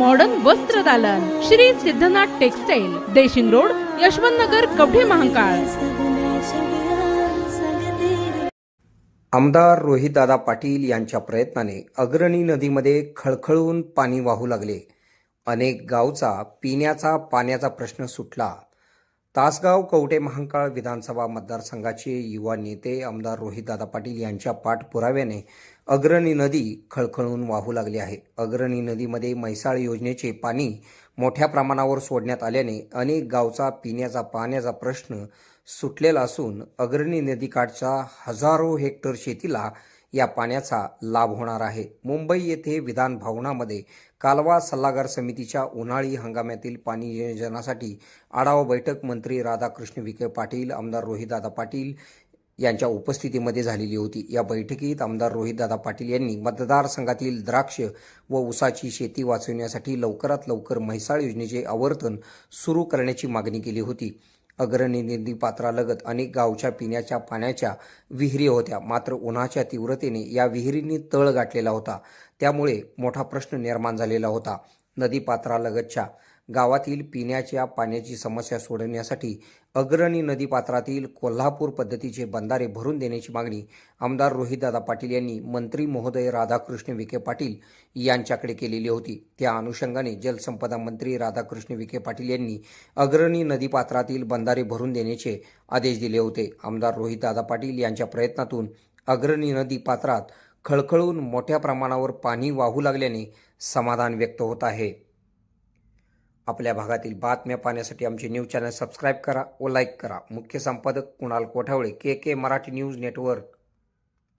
Modern वस्त्र दालन. Shri Siddhanath textile Deshing road Yashwant Nagar Kavathe Mahakal. आमदार रोहितदादा पाटील यांच्या प्रयत्नाने अग्रणी नदीमध्ये खळखळून पाणी वाहू लागले. अनेक गावचा पिण्याचा पाण्याचा प्रश्न सुटला. तासगाव कवटे महांकाळ विधानसभा मतदारसंघाचे युवा नेते आमदार रोहितदादा पाटील यांच्या पाठपुराव्याने अग्रणी नदी खळखळून वाहू लागली आहे. अग्रणी नदीमध्ये म्हैसाळ योजनेचे पाणी मोठ्या प्रमाणावर सोडण्यात आल्याने अनेक गावचा पिण्याचा पाण्याचा प्रश्न सुटलेला असून अग्रणी नदीकाठच्या हजारो हेक्टर शेतीला या पाण्याचा लाभ होणार आहे. मुंबई येथे विधान भवनामध्ये कालवा सल्लागार समितीच्या उन्हाळी हंगामातील पाणी नियोजनासाठी आढावा बैठक मंत्री राधाकृष्ण विखे पाटील आमदार रोहितदादा पाटील यांच्या उपस्थितीमध्ये झालेली होती. या बैठकीत आमदार रोहितदादा पाटील यांनी मतदारसंघातील द्राक्ष व ऊसाची शेती वाचविण्यासाठी लवकरात लवकर म्हैसाळ योजनेचे आवर्तन सुरू करण्याची मागणी केली होती. अग्रणी नदी पात्रालगत अनेक गावच्या पिण्याच्या पाण्याच्या विहिरी होत्या. मात्र उन्हाच्या तीव्रतेने या विहिरींनी तळ गाठलेला होता. त्यामुळे मोठा प्रश्न निर्माण झालेला होता. नदीपात्रालगतच्या गावातील पिण्याच्या पाण्याची समस्या सोडवण्यासाठी अग्रणी नदीपात्रातील कोल्हापूर पद्धतीचे बंधारे भरून देण्याची मागणी आमदार रोहितदादा पाटील यांनी मंत्री महोदय राधाकृष्ण विखे पाटील यांच्याकडे केलेली होती. त्या अनुषंगाने जलसंपदा मंत्री राधाकृष्ण विखे पाटील यांनी अग्रणी नदीपात्रातील बंधारे भरून देण्याचे आदेश दिले होते. आमदार रोहितदादा पाटील यांच्या प्रयत्नातून अग्रणी नदी पात्रात खळखळून मोठ्या प्रमाणावर पाणी वाहू लागल्याने समाधान व्यक्त होत आहे. आपल्या भागातील बातम्या पाहण्यासाठी आमचे न्यूज चॅनल सबस्क्राईब करा व लाईक करा. मुख्य संपादक Kunal Kothawale K K Marathi news network.